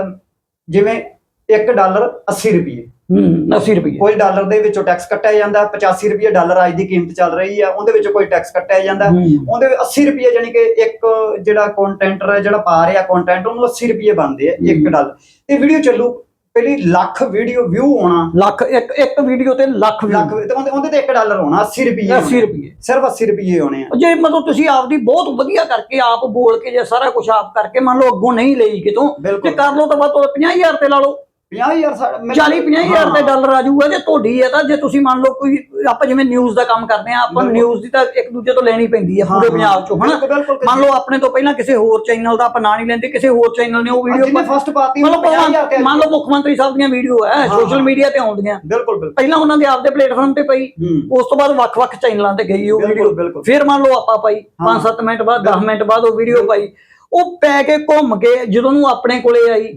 ਜਿਵੇਂ 1 ਡਾਲਰ 80 ਰੁਪਏ ਹੂੰ 80 ਰੁਪਏ ਕੋਈ ਡਾਲਰ ਦੇ ਵਿੱਚੋਂ ਟੈਕਸ ਕੱਟਿਆ ਜਾਂਦਾ 85 ਰੁਪਏ ਡਾਲਰ ਅੱਜ ਦੀ ਕੀਮਤ ਚੱਲ ਰਹੀ ਆ ਉਹਦੇ ਵਿੱਚੋਂ ਕੋਈ ਟੈਕਸ ਕੱਟਿਆ ਜਾਂਦਾ। ਉਹਦੇ ਵਿੱਚ 80 ਰੁਪਏ ਜਾਨੀ ਕਿ ਇੱਕ ਜਿਹੜਾ ਕੰਟੈਂਟਰ ਹੈ ਜਿਹੜਾ ਪਾ ਰਿਹਾ ਕੰਟੈਂਟ ਉਹਨੂੰ 80 ਰੁਪਏ ਬਣਦੇ ਆ 1 ਹੂੰ। ਡਾਲਰ। ਤੇ ਵੀਡੀਓ ਚੱਲੂ ਪਹਿਲੀ ਲੱਖ ਵੀਡੀਓ ਵਿਊ ਹੋਣਾ। ਲੱਖ ਇੱਕ ਇੱਕ ਵੀਡੀਓ ਤੇ ਲੱਖ view, ਲੱਖ ਤੇ ਉਹਦੇ ਉਹਦੇ ਤੇ 1 ਡਾਲਰ ਹੋਣਾ 80 ਰੁਪਏ 80 ਹੋਣੇ। ਰੁਪਏ। ਸਿਰਫ 80 ਰੁਪਏ ਹੋਣੇ ਆ। ਜੇ ਮਤਲਬ ਤੁਸੀਂ ਆਪਦੀ ਬਹੁਤ ਵਧੀਆ ਕਰਕੇ ਆਪ ਬੋਲ ਕੇ ਜੇ ਸਾਰਾ ਕੁਝ ਆਪ ਕਰਕੇ ਮੰਨ ਲਓ ਅੱਗੋਂ ਨਹੀਂ ਲਈ ਕਿਤੋਂ ਬਿਲਕੁਲ। ਤੇ ਕਰ ਲਓ ਤਾਂ ਬਾਅਦ 50000 ਤੇ ਲਾ ਲਓ। 50000 ਸਾਡਾ 40 50000 ਤੇ ਡਾਲਰ ਆ ਜਾਊਗਾ ਜੇ ਤੁਹਾਡੀ ਹੈ ਤਾਂ ਜੇ ਤੁਸੀਂ ਮੰਨ ਲਓ ਕੋਈ ਆਪਾਂ ਜਿਵੇਂ ਨਿਊਜ਼ ਦਾ ਕੰਮ ਕਰਦੇ ਆ ਆਪਾਂ ਬਿਲਕੁਲ। ਨਿਊਜ਼ ਦੀ ਤਾਂ ਇੱਕ ਦੂਜੇ ਤੋਂ ਲੈਣੀ ਪੈਂਦੀ ਹੈ ਪੂਰੇ ਪੰਜਾਬ ਚੋਂ ਹਨਾ? ਬਿਲਕੁਲ, ਬਿਲਕੁਲ। ਮੰਨ ਲਓ ਆਪਣੇ ਤੋਂ ਪਹਿਲਾਂ ਕਿਸੇ ਹੋਰ ਚੈਨਲ ਦਾ ਆਪਾਂ ਨਾਂ ਨਹੀਂ ਲੈਂਦੇ ਕਿਸੇ ਹੋਰ ਚੈਨਲ ਨੇ ਉਹ ਜਿਹਨੇ ਵੀਡੀਓ ਫਸਟ ਪਾਤੀ ਮਤਲਬ 50000 ਤੇ ਮੰਨ ਲਓ ਮੁੱਖ ਮੰਤਰੀ ਸਾਹਿਬ ਦੀਆਂ ਵੀਡੀਓ ਹੈ ਹਾਂ, ਸੋਸ਼ਲ। ਮੀਡੀਆ ਤੇ ਆਉਂਦੀਆਂ। ਬਿਲਕੁਲ ਬਿਲਕੁਲ। ਪਹਿਲਾਂ ਉਹਨਾਂ ਦੇ ਆਪਦੇ ਪਲੇਟਫਾਰਮ ਤੇ ਪਈ ਉਸ ਤੋਂ ਬਾਅਦ ਵੱਖ-ਵੱਖ ਚੈਨਲਾਂ ਤੇ ਗਈ ਉਹ ਵੀਡੀਓ। ਫਿਰ ਮੰਨ ਲਓ ਆਪਾਂ ਪਾਈ ਹਾਂ। 5-7 ਮਿੰਟ ਬਾਅਦ 10 ਮਿੰਟ ਬਾਅਦ ਉਹ ਵੀਡੀਓ ਪਾਈ। ਉਹ ਪੈ ਕੇ ਘੁੰਮ ਕੇ ਜਦੋਂ ਨੂੰ ਆਪਣੇ ਕੋਲੇ ਆਈ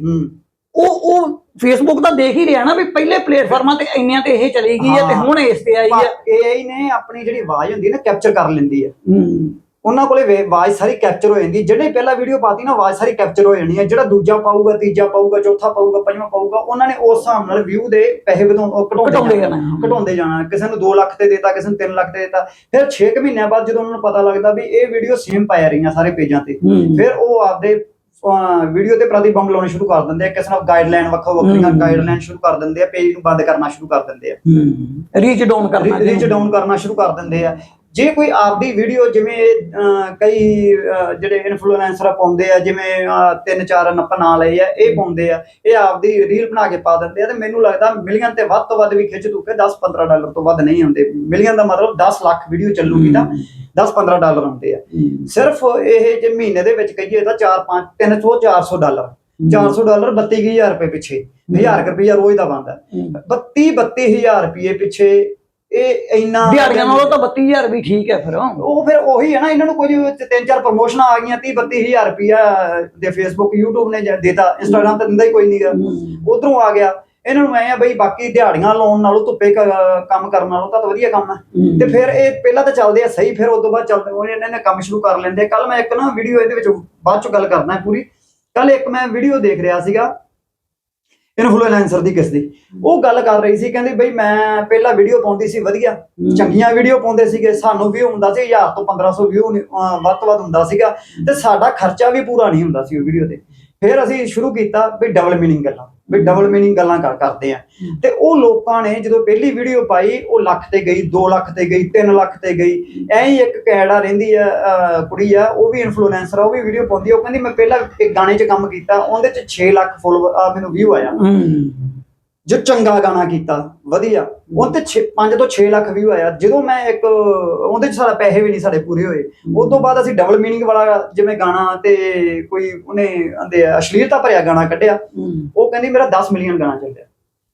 ਉਹ ਉਹ ਫੇਸਬੁੱਕ ਤਾਂ ਦੇਖ ਹੀ ਰਿਹਾ ਨਾ ਵੀ ਪਹਿਲੇ ਪਲੇਟਫਾਰਮਾਂ ਤੇ ਇੰਨਿਆਂ ਤੇ ਇਹ ਚਲੀ ਗਈ ਹੈ ਤੇ। ਹੁਣ ਇਸ ਤੇ ਆਈ ਹੈ AI ਨੇ ਆਪਣੀ ਜਿਹੜੀ ਆਵਾਜ਼ ਹੁੰਦੀ ਹੈ ਨਾ ਕੈਪਚਰ ਕਰ ਲੈਂਦੀ ਹੈ ਹੂੰ ਉਹਨਾਂ ਕੋਲੇ ਆਵਾਜ਼ ਸਾਰੀ ਕੈਪਚਰ ਹੋ ਜਾਂਦੀ। ਜਿਹੜੇ ਪਹਿਲਾਂ ਵੀਡੀਓ ਪਾਤੀ ਨਾ ਆਵਾਜ਼ ਸਾਰੀ ਕੈਪਚਰ ਹੋ ਜਾਣੀ ਹੈ ਜਿਹੜਾ ਦੂਜਾ ਪਾਊਗਾ ਤੀਜਾ ਪਾਊਗਾ ਚੌਥਾ ਪਾਊਗਾ ਪੰਜਵਾਂ ਪਾਊਗਾ ਉਹਨਾਂ ਨੇ ਉਸ ਹਿਸਾਬ ਨਾਲ ਵਿਊ ਦੇ ਪੈਸੇ ਘਟਾਉਂਦੇ ਜਾਣਾ। ਘਟਾਉਂਦੇ ਜਾਣਾ ਕਿਸੇ ਨੂੰ 2 ਲੱਖ ਤੇ ਦੇਤਾ ਕਿਸੇ ਨੂੰ 3 ਲੱਖ ਤੇ ਦੇਤਾ ਫਿਰ 6 ਮਹੀਨਿਆਂ ਬਾਅਦ ਜਦੋਂ ਉਹਨਾਂ ਨੂੰ ਪਤਾ ਲੱਗਦਾ ਵੀ ਇਹ ਵੀਡੀਓ ਸੇਮ ਪਾਇਆ ਰਹੀਆਂ ਸਾਰੇ ਪੇਜਾਂ ਤੇ। ਫਿਰ ਉਹ ਆਪਦੇ ਵੀਡੀਓ ਤੇ ਪ੍ਰਤੀਬੰਬ ਲਾਉਣੇ ਸ਼ੁਰੂ ਕਰ ਦਿੰਦੇ ਆ ਕਿਸੇ ਨਾਲ ਗਾਈਡਲਾਈਨ ਵੱਖੋ ਵੱਖਰੀਆਂ। ਗਾਈਡਲਾਈਨ ਸ਼ੁਰੂ ਕਰ ਦਿੰਦੇ ਆ ਪੇਜ ਨੂੰ ਬੰਦ ਕਰਨਾ ਸ਼ੁਰੂ ਕਰ ਦਿੰਦੇ ਆ। ਰੀਚ ਡਾਊਨ ਕਰਨਾ ਰੀਚ ਡਾਊਨ ਕਰਨਾ ਸ਼ੁਰੂ ਕਰ ਦਿੰਦੇ ਆ। ਜੇ ਕੋਈ ਆਪਦੀ ਵੀਡੀਓ ਜਿਵੇਂ ਕਈ ਜਿਹੜੇ ਇਨਫਲੂਐਂਸਰ ਪਾਉਂਦੇ ਆ ਜਿਵੇਂ ਤਿੰਨ ਚਾਰ ਨੱਪ ਨਾਂ ਲਏ ਆ ਇਹ ਪਾਉਂਦੇ ਆ ਇਹ ਆਪਦੀ ਰੀਲ ਬਣਾ ਕੇ ਪਾ ਦਿੰਦੇ ਆ ਤੇ ਮੈਨੂੰ ਲੱਗਦਾ ਮਿਲੀਅਨ ਤੇ ਵੱਧ ਤੋਂ ਵੱਧ ਵੀ ਖਿੱਚ ਤੂਕੇ 10 15 ਡਾਲਰ ਤੋਂ ਵੱਧ ਨਹੀਂ ਹੁੰਦੇ। ਮਿਲੀਅਨ ਦਾ ਮਤਲਬ 10 ਲੱਖ ਵੀਡੀਓ ਚੱਲੂਗੀ ਤਾਂ 10 15 ਡਾਲਰ ਹੁੰਦੇ ਆ। ਸਿਰਫ ਇਹ ਜੇ ਮਹੀਨੇ ਦੇ ਵਿੱਚ ਕਹੀਏ ਤਾਂ 4 5 300 400 ਡਾਲਰ। 400 ਡਾਲਰ 32000 ਰੁਪਏ ਪਿੱਛੇ 1000 ਰੁਪਇਆ ਰੋਜ਼ ਦਾ ਬਣਦਾ। ਹੂੰ। 32 32000 ਰੁਪਏ ਪਿੱਛੇ ਇਹ ਇੰਨਾ ਦਿਹਾੜੀਆਂ ਨਾਲੋਂ ਤਾਂ 32000 ਵੀ ਠੀਕ ਹੈ ਫਿਰ। ਉਹ ਫਿਰ ਉਹੀ ਹੈ ਨਾ ਇਹਨਾਂ ਨੂੰ ਕੁਝ ਤਿੰਨ ਚਾਰ ਪ੍ਰਮੋਸ਼ਨਾਂ ਆ ਗਈਆਂ 30 32000 ਰੁਪਇਆ ਦੇ ਫੇਸਬੁੱਕ YouTube ਨੇ ਦੇਤਾ Instagram ਤੇ ਦਿੰਦਾ ਹੀ ਕੋਈ ਨਹੀਂਗਾ। ਉਧਰੋਂ ਆ ਗਿਆ। ਇਹਨਾਂ ਨੂੰ ਐ ਆ ਬਈ ਬਾਕੀ ਦਿਹਾੜੀਆਂ ਲਾਉਣ ਨਾਲੋਂ ਧੁੱਪੇ ਕੰਮ ਕਰਨ ਨਾਲੋਂ ਤਾਂ ਵਧੀਆ ਕੰਮ ਹੈ। ਹੂੰ। ਤੇ ਫਿਰ ਇਹ ਪਹਿਲਾਂ ਤਾਂ ਚੱਲਦੇ ਆ ਸਹੀ ਫਿਰ ਉਸ ਤੋਂ ਬਾਅਦ ਚੱਲਦੇ ਉਹ ਇਹਨਾਂ ਨੇ ਕੰਮ ਸ਼ੁਰੂ ਕਰ ਲੈਂਦੇ ਕੱਲ ਮੈਂ ਇੱਕ ਨਾ ਵੀਡੀਓ ਇਹਦੇ ਵਿੱਚ ਬਾਅਦ ਚ ਗੱਲ ਕਰਦਾ ਪੂਰੀ। ਕੱਲ ਇੱਕ ਮੈਂ ਵੀਡੀਓ ਦੇਖ ਰਿਹਾ ਸੀਗਾ। ਇਨਫਲੂਐਂਸਰ ਦੀ ਕਿਸ ਦੀ ਉਹ ਗੱਲ ਕਰ ਰਹੀ ਸੀ ਕਹਿੰਦੀ ਬਈ ਮੈਂ ਪਹਿਲਾਂ ਵੀਡੀਓ ਪਾਉਂਦੀ ਸੀ ਵਧੀਆ। ਚੰਗੀਆਂ ਵੀਡੀਓ ਪਾਉਂਦੇ ਸੀਗੇ ਸਾਨੂੰ ਵੀ ਹੁੰਦਾ ਸੀ 1000 ਤੋਂ 1500 ਵਿਊ ਵੱਧ ਤੋਂ ਵੱਧ ਹੁੰਦਾ ਸੀਗਾ। ਤੇ ਸਾਡਾ ਖਰਚਾ ਵੀ ਪੂਰਾ ਨਹੀਂ ਹੁੰਦਾ ਸੀ ਉਹ ਵੀਡੀਓ ਤੇ। ਫਿਰ ਅਸੀਂ ਸ਼ੁਰੂ ਕੀਤਾ ਵੀ ਡਬਲ ਮੀਨਿੰਗ ਗੱਲਾਂ, ਵੀ ਡਬਲ ਮੀਨਿੰਗ ਗੱਲਾਂ ਕਰ ਕਰਦੇ ਆ ਤੇ ਉਹ ਲੋਕਾਂ ਨੇ ਜਦੋਂ ਪਹਿਲੀ ਵੀਡੀਓ ਪਾਈ, ਉਹ ਲੱਖ ਤੇ ਗਈ 2 ਲੱਖ ਤੇ ਗਈ 3 ਲੱਖ ਤੇ ਗਈ। ਐਂ ਹੀ ਇੱਕ ਕੈਨੇਡਾ ਰਹਿੰਦੀ ਆ ਕੁੜੀ ਆ, ਉਹ ਵੀ ਇਨਫਲੂਐਂਸਰ ਆ, ਉਹ ਵੀ ਵੀਡੀਓ ਪਾਉਂਦੀ ਆ। ਉਹ ਕਹਿੰਦੀ, ਮੈਂ ਪਹਿਲਾਂ ਇੱਕ ਗਾਣੇ 'ਚ ਕੰਮ ਕੀਤਾ, ਉਹਦੇ 'ਚ 6 ਲੱਖ ਫੋਲੋਵਰ ਮੈਨੂੰ ਵਿਊ ਆਇਆ। ਜੋ ਚੰਗਾ ਗਾਣਾ ਕੀਤਾ ਵਧੀਆ। ਉਹ ਤੇ 5 ਤੋਂ 6 ਲੱਖ ਵਿਊ ਆਇਆ। ਜਦੋਂ ਮੈਂ ਇੱਕ ਉਹਦੇ ਚ ਸਾਡਾ ਪੈਸੇ ਵੀ ਨਹੀਂ ਸਾਡੇ ਪੂਰੇ ਹੋਏ। ਉਸ ਤੋਂ ਬਾਅਦ ਅਸੀਂ ਡਬਲ ਮੀਨਿੰਗ ਵਾਲਾ ਜਿਵੇਂ ਗਾਣਾ ਤੇ ਕੋਈ ਉਹਨੇ ਆ ਅਸ਼ਲੀਲਤਾ ਭਰਿਆ ਗਾਣਾ ਕੱਢਿਆ। ਉਹ ਕਹਿੰਦੀ ਮੇਰਾ 10 ਮਿਲੀਅਨ ਗਾਣਾ ਚੱਲਿਆ।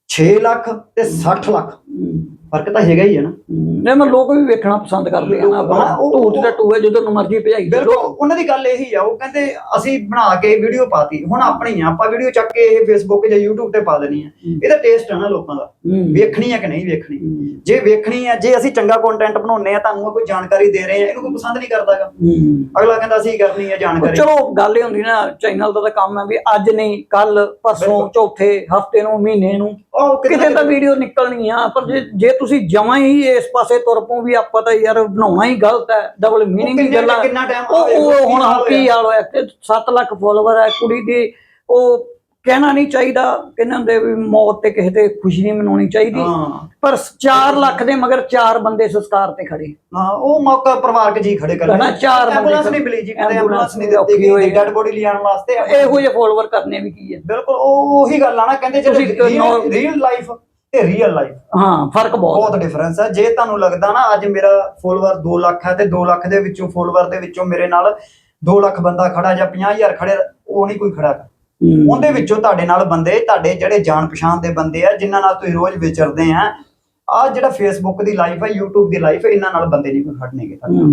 6 ਲੱਖ ਤੇ 60 ਲੱਖ। ਫ਼ਰਕ ਤਾਂ ਹੈਗਾ ਹੀ ਹੈ ਨਾ। ਨਹੀਂ ਮੈਂ ਲੋਕ ਵੀ ਵੇਖਣਾ ਪਸੰਦ ਕਰਦੇ ਆ ਨਾ। ਆਪਣਾ ਹਾਂ, ਉਹ- ਢੂਟ ਤੇ ਟੂਏ ਜਦੋਂ ਮਰਜ਼ੀ ਭਜਾਈ ਦੇ ਬਿਲਕੁਲ ਉਹਨਾਂ ਦੀ ਗੱਲ ਇਹੀ ਆ ਉਹ ਕਹਿੰਦੇ ਅਸੀਂ ਬਣਾ ਕੇ ਵੀਡੀਓ ਪਾਤੀ। ਹੁਣ ਆਪਣੀ ਆ ਆਪਾਂ ਵੀਡੀਓ ਚੱਕ ਕੇ ਇਹ ਫੇਸਬੁੱਕ ਜਾਂ YouTube ਤੇ ਪਾ ਦੇਣੀ ਆ। ਇਹਦਾ ਟੇਸਟ ਹੈ ਨਾ ਲੋਕਾਂ ਦਾ। ਵੇਖਣੀ ਆ ਕਿ ਨਹੀਂ ਵੇਖਣੀ। ਜੇ ਵੇਖਣੀ ਆ ਜੇ ਅਸੀਂ ਚੰਗਾ ਕੰਟੈਂਟ ਬਣਾਉਨੇ ਆ ਤੁਹਾਨੂੰ ਕੋਈ ਜਾਣਕਾਰੀ ਦੇ ਰਹੇ ਆ ਇਹਨੂੰ ਕੋਈ ਪਸੰਦ ਨਹੀਂ ਕਰਦਾਗਾ। ਅਗਲਾ ਕਹਿੰਦਾ ਅਸੀਂ ਕਰਨੀ ਆ ਜਾਣਕਾਰੀ। ਚਲੋ ਗੱਲ ਇਹ ਹੁੰਦੀ ਨਾ ਚੈਨਲ ਦਾ ਤਾਂ ਕੰਮ ਹੈ ਵੀ ਅੱਜ ਨਹੀਂ ਕੱਲ ਪਰਸੋਂ। ਚੌਥੇ ਹਫ਼ਤੇ ਨੂੰ ਮਹੀਨੇ ਨੂੰ। ਕਿਤੇ ਤਾਂ ਵੀਡੀਓ ਨਿਕਲਣੀ ਆ ਪਰ ਜੇ ਤੁਸੀਂ ਜਮਾਂ ਹੀ ਇਸ ਪਾਸੇ ਤੁਰ ਪਓ ਵੀ ਆਪਾਂ ਤਾਂ ਯਾਰ ਬਣਾਉਣਾ ਹੀ ਗਲਤ ਹੈ ਡਬਲ ਮੀਨਿੰਗ ਦੀ ਗੱਲਾਂ। ਕਿੰਨਾ ਉਹ ਉਹ ਹੁਣ ਕੀ ਹਾਲ ਕੀ ਹਾਲ ਹੋਇਆ ਕਿ 7 ਲੱਖ ਫੋਲੋਵਰ ਹੈ ਕੁੜੀ ਦੀ ਉਹ ਕਹਿਣਾ ਨਹੀਂ ਚਾਹੀਦਾ ਕਿਹਨਾਂ ਦੇ ਵੀ ਮੌਤ ਤੇ ਕਿਸੇ ਤੇ ਖੁਸ਼ੀ ਨਹੀਂ ਮਨਾਉਣੀ ਚਾਹੀਦੀ। ਪਰ 4 ਲੱਖ ਦੇ ਮਗਰ 4 ਬੰਦੇ ਸੰਸਕਾਰ ਤੇ ਖੜੇ। ਹਾਂ ਉਹ ਮੌਕਾ ਪਰਿਵਾਰਕ ਜੀ ਖੜੇ ਕਰ ਹਨਾ, ਚਾਰ ਬੰਦੇ ਐਂਬੂਲੈਂਸ ਖੜੇ। ਨਹੀਂ ਮਿਲੀ ਜੀ ਕਦੇ ਐਂਬੂਲੈਂਸ ਨਹੀਂ ਦਿੱਤੀ ਗਈ ਡੈਡ ਬੋਡੀ ਲਿਆਉਣ ਵਾਸਤੇ ਇਹੋ ਜਿਹੇ ਫੋਲੋਅਰ ਕਰਨੇ ਵੀ ਕੀ ਹੈ? ਬਿਲਕੁਲ ਉਹ ਉਹੀ ਗੱਲ ਆ ਨਾ ਕਹਿੰਦੇ ਜਿਹੜੇ ਨੌ- ਰੀਅਲ ਲਾਈਫ ਤੇ ਰੀਅਲ ਲਾਈਫ ਹਾਂ ਫ਼ਰਕ ਬਹੁਤ ਬਹੁਤ ਡਿਫਰੈਂਸ ਹੈ ਜੇ ਤੁਹਾਨੂੰ ਲੱਗਦਾ ਨਾ ਅੱਜ ਮੇਰਾ ਫੋਲੋਅਰ 2 ਲੱਖ ਹੈ ਤੇ 2 ਲੱਖ ਦੇ ਵਿੱਚੋਂ ਫੋਲੋਅਰ ਦੇ ਵਿੱਚੋਂ ਮੇਰੇ ਨਾਲ 2 ਲੱਖ ਬੰਦਾ ਖੜਾ ਜਾਂ 50000 ਖੜੇ ਉਹ ਨਹੀਂ ਕੋਈ ਖੜਾ ਹੂੰ। ਉਹਦੇ ਵਿੱਚੋਂ ਤੁਹਾਡੇ ਨਾਲ ਬੰਦੇ ਤੁਹਾਡੇ ਜਿਹੜੇ ਜਾਣ ਪਛਾਣ ਦੇ ਬੰਦੇ ਆ ਜਿਨ੍ਹਾਂ ਨਾਲ ਤੁਸੀਂ ਰੋਜ਼ ਵਿਚਰਦੇ ਆ ਆ ਜਿਹੜਾ ਫੇਸਬੁੱਕ ਦੀ ਲਾਈਫ ਹੈ YouTube ਦੀ ਲਾਈਫ ਹੈ ਇਹਨਾਂ ਨਾਲ ਬੰਦੇ ਨਹੀਂ ਕੋਈ ਖੜਨੇਗੇ ਹੂੰ।